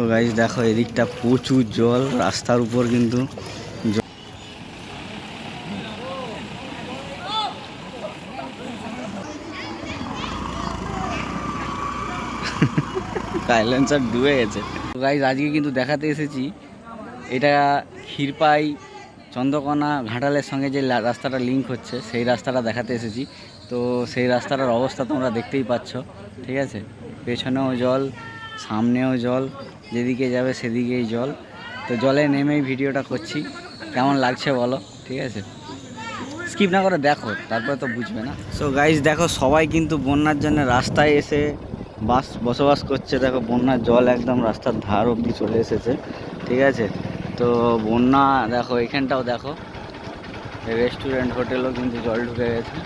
তো গাইজ দেখো, এদিকটা প্রচুর জল, রাস্তার উপর কিন্তু সাইলেন্সার ডুবে গেছে। তো গাইজ আজকে কিন্তু দেখাতে এসেছি, এটা ক্ষীরপাই, চন্দ্রকোনা, ঘাটালের সঙ্গে যে রাস্তাটা লিঙ্ক হচ্ছে, সেই রাস্তাটা দেখাতে এসেছি। তো সেই রাস্তাটার অবস্থা তোমরা দেখতেই পাচ্ছ, ঠিক আছে? পেছনেও জল, সামনেও জল যেদিকে যাবে সেদিকেই জল। তো জলে নেমেই ভিডিওটা করছি। কেমন লাগছে বলো? ঠিক আছে? স্কিপ না করে দেখো, তারপরে তো বুঝবে না। সো গাইজ দেখো, সবাই কিন্তু বন্যার জন্য রাস্তায় এসে বাস বসবাস করছে। দেখো, বন্যার জল একদম রাস্তার ধার অবধি চলে এসেছে। ঠিক আছে? তো বন্যা, দেখো, এখানটাও দেখো। রেস্টুরেন্ট, হোটেলও কিন্তু জল ঢুকে গেছে।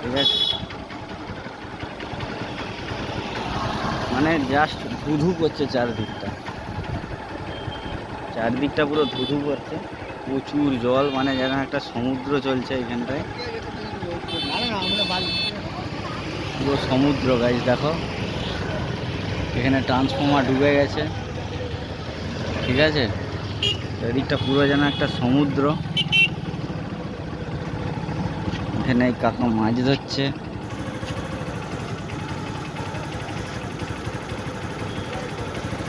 ঠিক আছে? মানে জাস্ট ধুধু করছে চারদিকটা। চারদিকটা পুরো ধুধু করছে। প্রচুর জল মানে যেন একটা সমুদ্র চলছে এখানটায়। পুরো সমুদ্র গাছ দেখো। এখানে ট্রান্সফর্মার ডুবে গেছে। ঠিক আছে? এদিকটা পুরো যেন একটা সমুদ্র। এখানে কাকা মাছ ধরছে।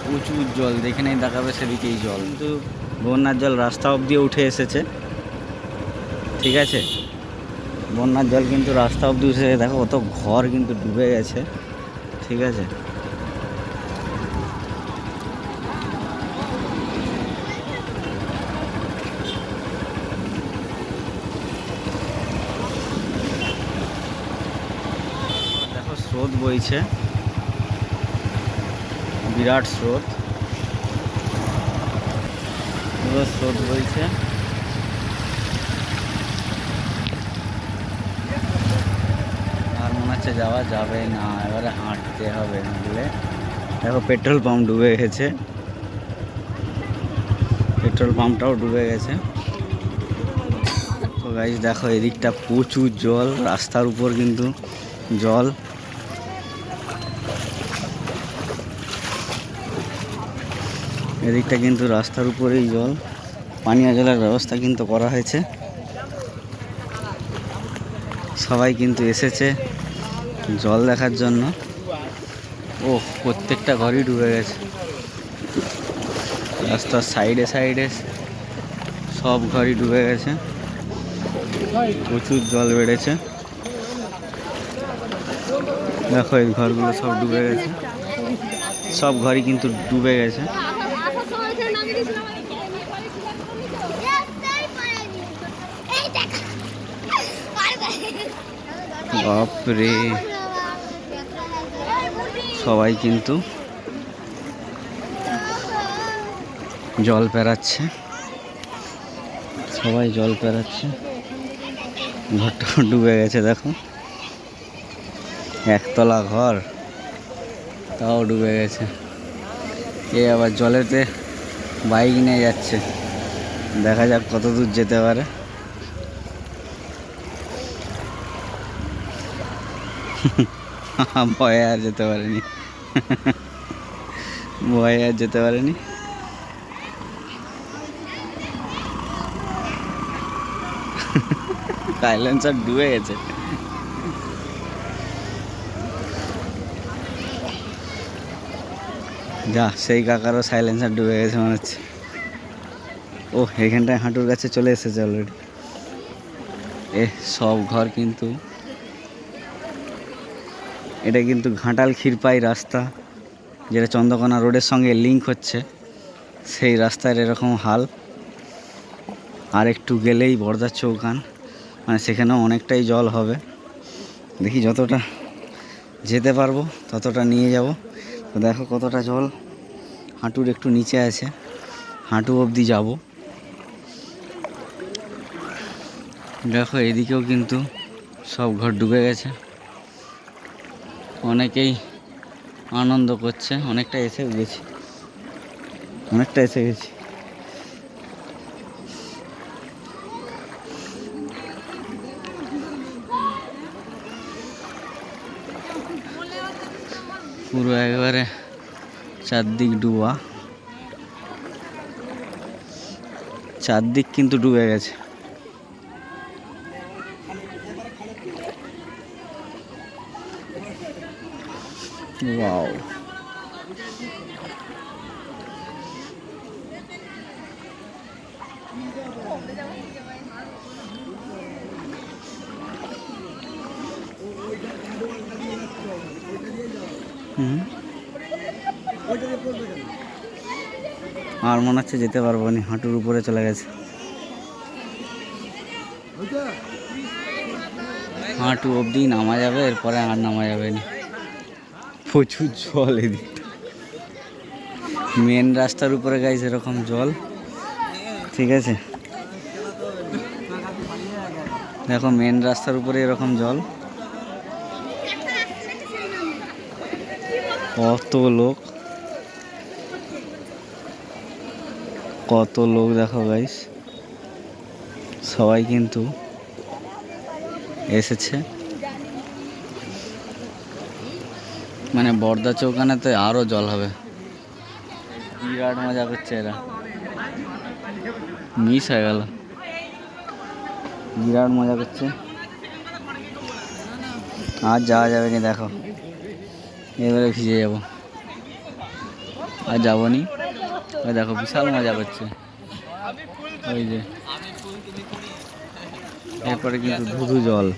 প্রচুর জল যেখানেই দেখাবে সেদিকেই জল। কিন্তু বন্যার জল রাস্তা অবধি উঠে এসেছে। ঠিক আছে? বন্যার জল কিন্তু রাস্তা অবধি উঠে। দেখো কত ঘর কিন্তু ডুবে গেছে। ঠিক আছে? দেখো স্রোত বইছে। বিরাট স্রোত। স্রোত বইছে। আর মনে হচ্ছে যাওয়া যাবে না, এবারে হাঁটতে হবে নাহলে। দেখো, পেট্রোল পাম্প ডুবে গেছে। পেট্রোল পাম্পটাও ডুবে গেছে। তো গাইজ দেখো, এদিকটা প্রচুর জল, রাস্তার উপর কিন্তু জল। এদিকটা কিন্তু রাস্তার উপরেই জল। পানীয় জলের ব্যবস্থা কিন্তু করা হয়েছে। সবাই কিন্তু এসেছে জল দেখার জন্য। ও, প্রত্যেকটা ঘরই ডুবে গেছে। রাস্তার সাইডে সাইডে সব ঘরই ডুবে গেছে। প্রচুর জল বেড়েছে। দেখো এই ঘরগুলো সব ডুবে গেছে। সব ঘরই কিন্তু ডুবে গেছে আসার সময় এখানে নামিয়ে দিয়েছিলাম এই দেখা বাপরে। সবাই কিন্তু জল পেরাচ্ছে। সবাই জল পেরাচ্ছে। ঘরটা ডুবে গেছে, দেখো। একতলা ঘর, তাও ডুবে গেছে। এ আবার জলেতে বাইক নিয়ে যাচ্ছে। দেখা যাক কত দূর যেতে পারে। ভয়ে আর যেতে পারেনি। ভয়ে আর যেতে পারেনি। সাইলেন্সার ডুবে গেছে। যা, সেই কাকারও সাইলেন্সার ডুবে গেছে মনে হচ্ছে। ও, এখানটায় হাঁটুর কাছে চলে এসেছে অলরেডি এ, সব ঘর কিন্তু এটা কিন্তু ঘাটাল ক্ষীরপাই রাস্তা, যেটা চন্দ্রকোনা রোডের সঙ্গে লিংক হচ্ছে। সেই রাস্তার এরকম হাল। আর একটু গেলেই বর্দার চৌকান মানে সেখানেও অনেকটাই জল হবে। দেখি যতটা যেতে পারব, ততটা নিয়ে যাব। তো দেখো কতটা জল। হাঁটুর একটু নিচে আছে। হাঁটু অবধি যাব। দেখো এদিকেও কিন্তু সব ঘর ডুবে গেছে। অনেকেই আনন্দ করছে, অনেকটা এসে গেছি। অনেকটা এসে গেছি। পুরো একবারে চারদিক ডুবা। চারদিক কিন্তু ডুবে গেছে। ওয়াও হুম। আর মনে হচ্ছে যেতে পারব না হাঁটুর উপরে চলে গেছে। হাঁটু অবধি নামা যাবে এরপরে আর নামা যাবে না। প্রচুর জল এদিকটা মেন রাস্তার উপরে গাইছে এরকম জল। ঠিক আছে? দেখো মেন রাস্তার উপরে এরকম জল। কত লোক। কত লোক, দেখো গাইস সবাই কিন্তু এসেছে। মানে বর্দা চৌকানাতে আরও জল হবে। বিরাট মজা করছে এরা। মিস হয়ে গেল। বিরাট মজা করছে। আর যাওয়া যাবে না দেখো। এবারে ভিজে যাব। আর যাব নি। ওই দেখো বিশাল মজা করছে। ওই যে। এরপরে কিন্তু ধুধু জল।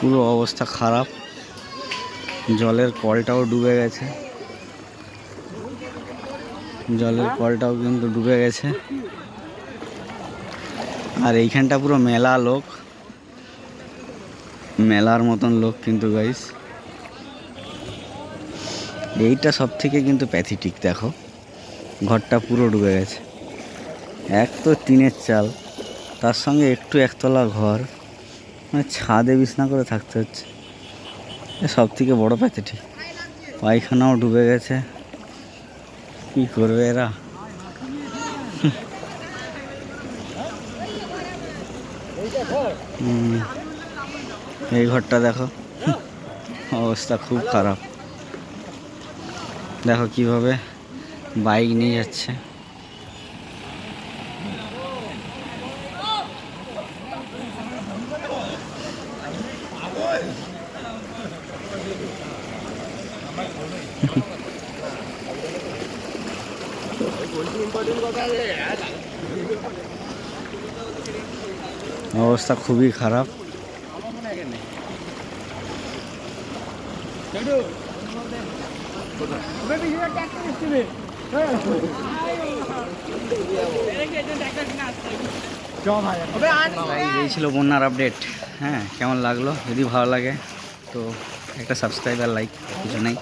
পুরো অবস্থা খারাপ। জলের কলটাও ডুবে গেছে। জলের কলটাও কিন্তু ডুবে গেছে। আর এইখানটা পুরো মেলা লোক। মেলার মতন লোক কিন্তু গাইস এইটা সব থেকে কিন্তু প্যাথেটিক দেখো। ঘরটা পুরো ডুবে গেছে। এক তো টিনের চাল, তার সঙ্গে একটু একতলা ঘর। মানে ছাদে বিছনা করে থাকতে হচ্ছে। সব থেকে বড় প্যাথেটিক পায়খানাও ডুবে গেছে। কি করবে এরা? এই ঘরটা দেখো। অবস্থা খুব খারাপ। দেখো কীভাবে বাইক নিয়ে যাচ্ছে। অবস্থা খুবই খারাপ Guys, এই ছিল বন্যার আপডেট হ্যাঁ কেমন লাগল? যদি ভালো লাগে তো একটা সাবস্ক্রাইব আর লাইক কিছু নেই।